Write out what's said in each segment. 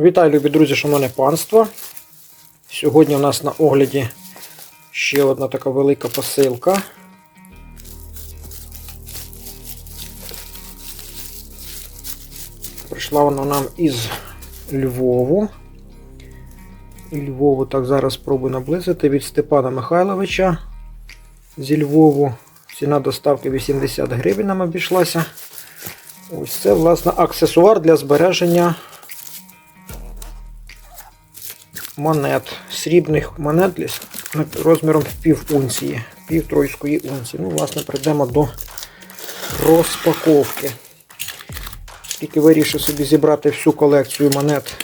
Вітаю, любі друзі, шановне панство. Сьогодні у нас на огляді ще одна така велика посилка. Прийшла вона нам із Львову. Львову так зараз спробую наблизити від Степана Михайловича зі Львову. Ціна доставки 80 гривень нам обійшлася. Ось це, власне, аксесуар для збереження монет, срібних монет розміром в пів унції, пів тройської унції. Ну, власне, прийдемо до розпаковки. Тільки вирішив собі зібрати всю колекцію монет,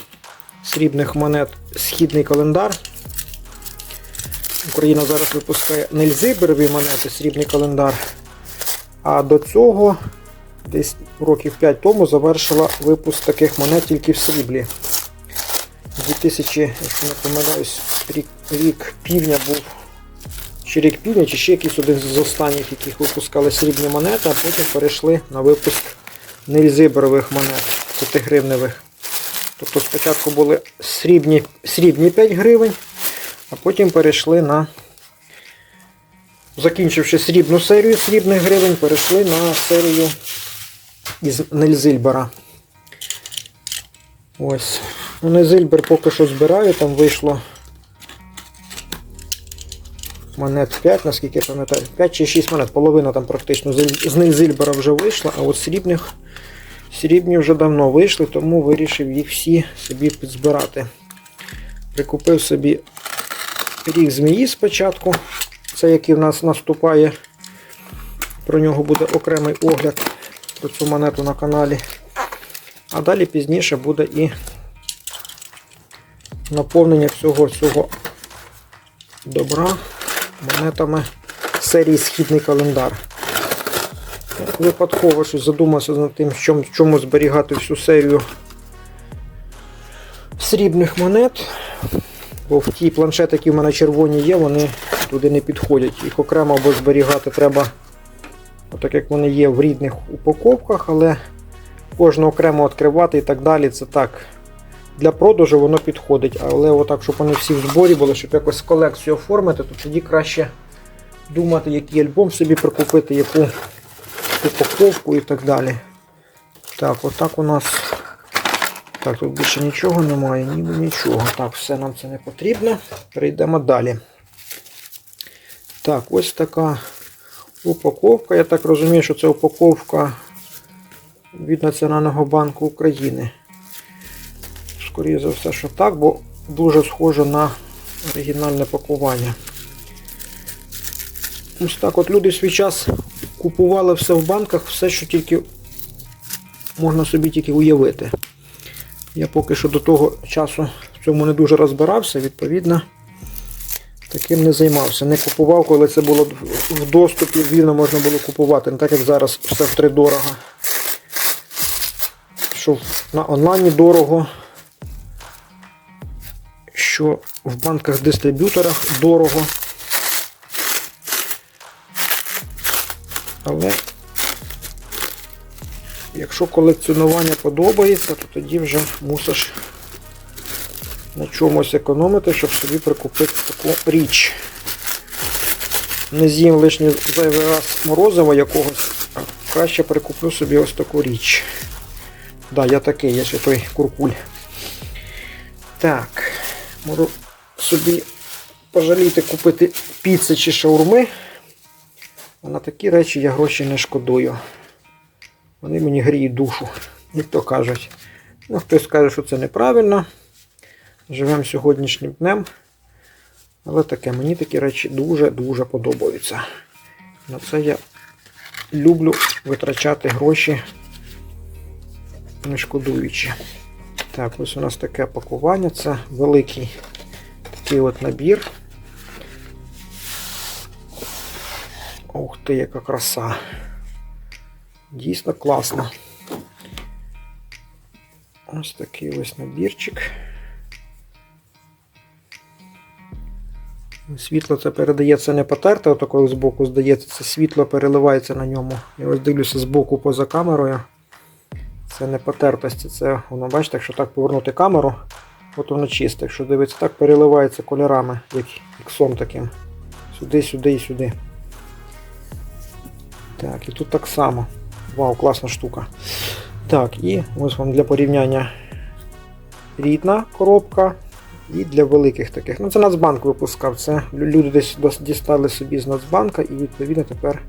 срібних монет, східний календар. Україна зараз випускає нельзиберові монети, срібний календар. А до цього, десь років 5 тому, завершила випуск таких монет тільки в сріблі. 2000, якщо не помиляюсь, рік, рік півня був. Чи рік півня, чи ще якийсь один з останніх, яких випускали срібні монети, а потім перейшли на випуск нельзиберових монет 5-гривневих. Тобто спочатку були срібні, срібні 5 гривень, а потім перейшли на. Закінчивши срібну серію срібних гривень, перейшли на серію із Нельзильбера. Ось. Ну, Нельзильбер поки що збираю, там вийшло монет 5, наскільки я пам'ятаю. 5 чи 6 монет, половина там практично з з Нельзильбера вже вийшла, а от срібних срібні вже давно вийшли, тому вирішив їх всі собі підзбирати. Прикупив собі рік змії спочатку. Це який в нас наступає. Про нього буде окремий огляд про цю монету на каналі. А далі пізніше буде і наповнення всього цього добра монетами серії Східний календар. Випадково щось задумався над тим, чому, чому зберігати всю серію срібних монет. Бо в ті планшети, які в мене червоні є, вони туди не підходять. Їх окремо або зберігати треба, так як вони є в рідних упаковках, але кожну окремо відкривати і так далі. Це так. Для продажу воно підходить. Але отак, щоб вони всі в зборі були, щоб якось колекцію оформити, то тоді краще думати, який альбом собі прикупити, яку упаковку і так далі. Так, отак у нас. Так, тут більше нічого немає, ніби нічого. Так, все нам це не потрібно. Перейдемо далі. Так, ось така упаковка. Я так розумію, що це упаковка від Національного банку України. Скоріше за все, що так, бо дуже схоже на оригінальне пакування. Ось так от люди в свій час купували все в банках, все, що тільки можна собі тільки уявити. Я поки що до того часу в цьому не дуже розбирався, відповідно, таким не займався. Не купував, коли це було в доступі, вільно можна було купувати, не так як зараз все втридорого. Що на онлайні дорого, що в банках-дистриб'юторах дорого. Але Якщо колекціонування подобається, то тоді вже мусиш на чомусь економити, щоб собі прикупити таку річ. Не з'їм лишній зайвий раз морозива якогось, а краще прикуплю собі ось таку річ. Так, да, я такий, я ще той куркуль. Так, можу собі пожаліти купити піци чи шаурми. А на такі речі я гроші не шкодую. Вони мені гріють душу, як то кажуть. Ну, хтось каже, що це неправильно. Живемо сьогоднішнім днем. Але таке, мені такі речі дуже-дуже подобаються. На це я люблю витрачати гроші, не шкодуючи. Так, ось у нас таке пакування. Це великий такий от набір. Ух ти, яка краса! Дійсно класно. Ось такий ось набірчик. Світло це передається не потерте, отакою збоку здається, це світло переливається на ньому. Я ось дивлюся збоку поза камерою. Це не потертості, це воно, бачите, якщо так повернути камеру, от воно чисте. Якщо дивитися, так переливається кольорами, як іксом таким. Сюди, сюди і сюди. Так, і тут так само. Вау, класна штука. Так, і ось вам для порівняння рідна коробка і для великих таких. Ну, це Нацбанк випускав. Це люди десь дістали собі з Нацбанка і відповідно тепер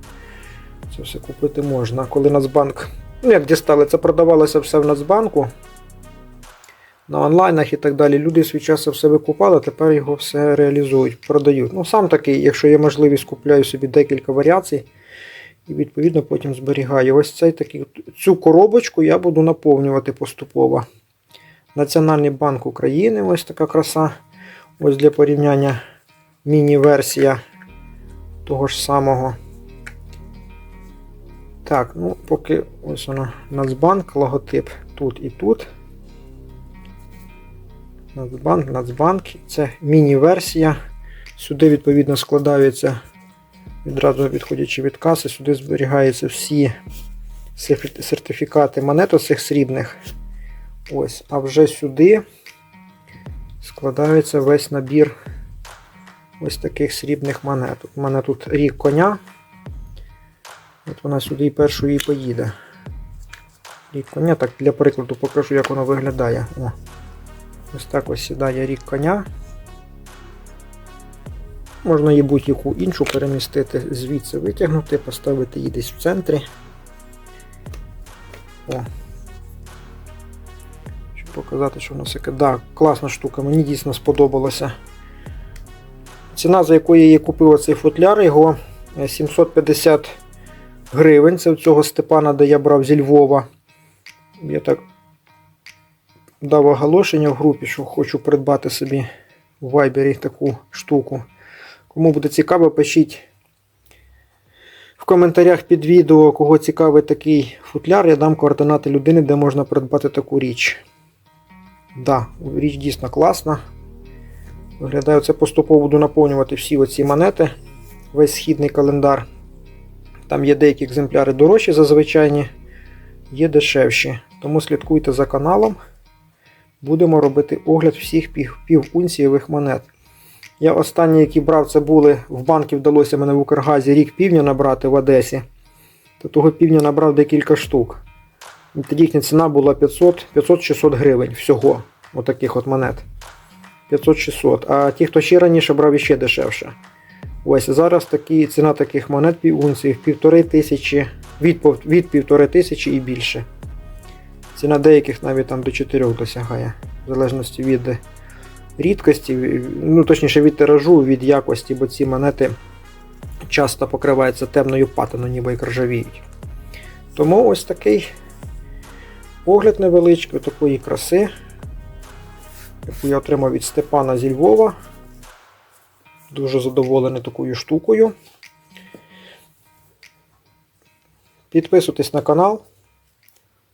це все купити можна. Коли Нацбанк, ну як дістали, це продавалося все в Нацбанку. На онлайнах і так далі. Люди свій час все викупали, тепер його все реалізують, продають. Ну, сам такий, якщо є можливість, купляю собі декілька варіацій і відповідно потім зберігаю. Ось цей такий, цю коробочку я буду наповнювати поступово. Національний банк України, ось така краса. Ось для порівняння міні-версія того ж самого. Так, ну поки ось воно Нацбанк, логотип тут і тут. Нацбанк, Нацбанк. Це міні-версія. Сюди, відповідно, складаються, відразу відходячи від каси, сюди зберігаються всі сертифікати монет оцих срібних. Ось, а вже сюди складається весь набір ось таких срібних монет. У мене тут рік коня. От вона сюди і першою і поїде. Рік коня, так для прикладу покажу, як воно виглядає. О. Ось так ось сідає рік коня. Можна її будь-яку іншу перемістити, звідси витягнути, поставити її десь в центрі. О. Щоб показати, що в нас яке. Да, класна штука, мені дійсно сподобалося. Ціна, за якою я її купив оцей футляр, його е, 750 гривень. Це у цього Степана, де я брав зі Львова. Я так дав оголошення в групі, що хочу придбати собі в Вайбері таку штуку. Кому буде цікаво, пишіть в коментарях під відео, кого цікавий такий футляр, я дам координати людини, де можна придбати таку річ. Да, річ дійсно класна. Виглядаю, це поступово буду наповнювати всі оці монети, весь східний календар. Там є деякі екземпляри дорожчі за звичайні, є дешевші. Тому слідкуйте за каналом. Будемо робити огляд всіх пів, півунцієвих монет. Я останні, які брав, це були в банки вдалося мене в Укргазі рік півня набрати в Одесі. То того півня набрав декілька штук. І Тоді їхня ціна була 500 500-600 гривень всього. Отаких от монет. 500-600. А ті, хто ще раніше брав, іще дешевше. Ось зараз такі, ціна таких монет півунції півтори тисячі, від, від півтори тисячі і більше. Ціна деяких навіть там до 4 досягає, в залежності від рідкості, ну точніше від тиражу, від якості, бо ці монети часто покриваються темною патиною, ніби як ржавіють. Тому ось такий огляд невеличкий такої краси, яку я отримав від Степана зі Львова. Дуже задоволений такою штукою. Підписуйтесь на канал,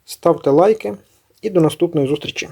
ставте лайки і до наступної зустрічі.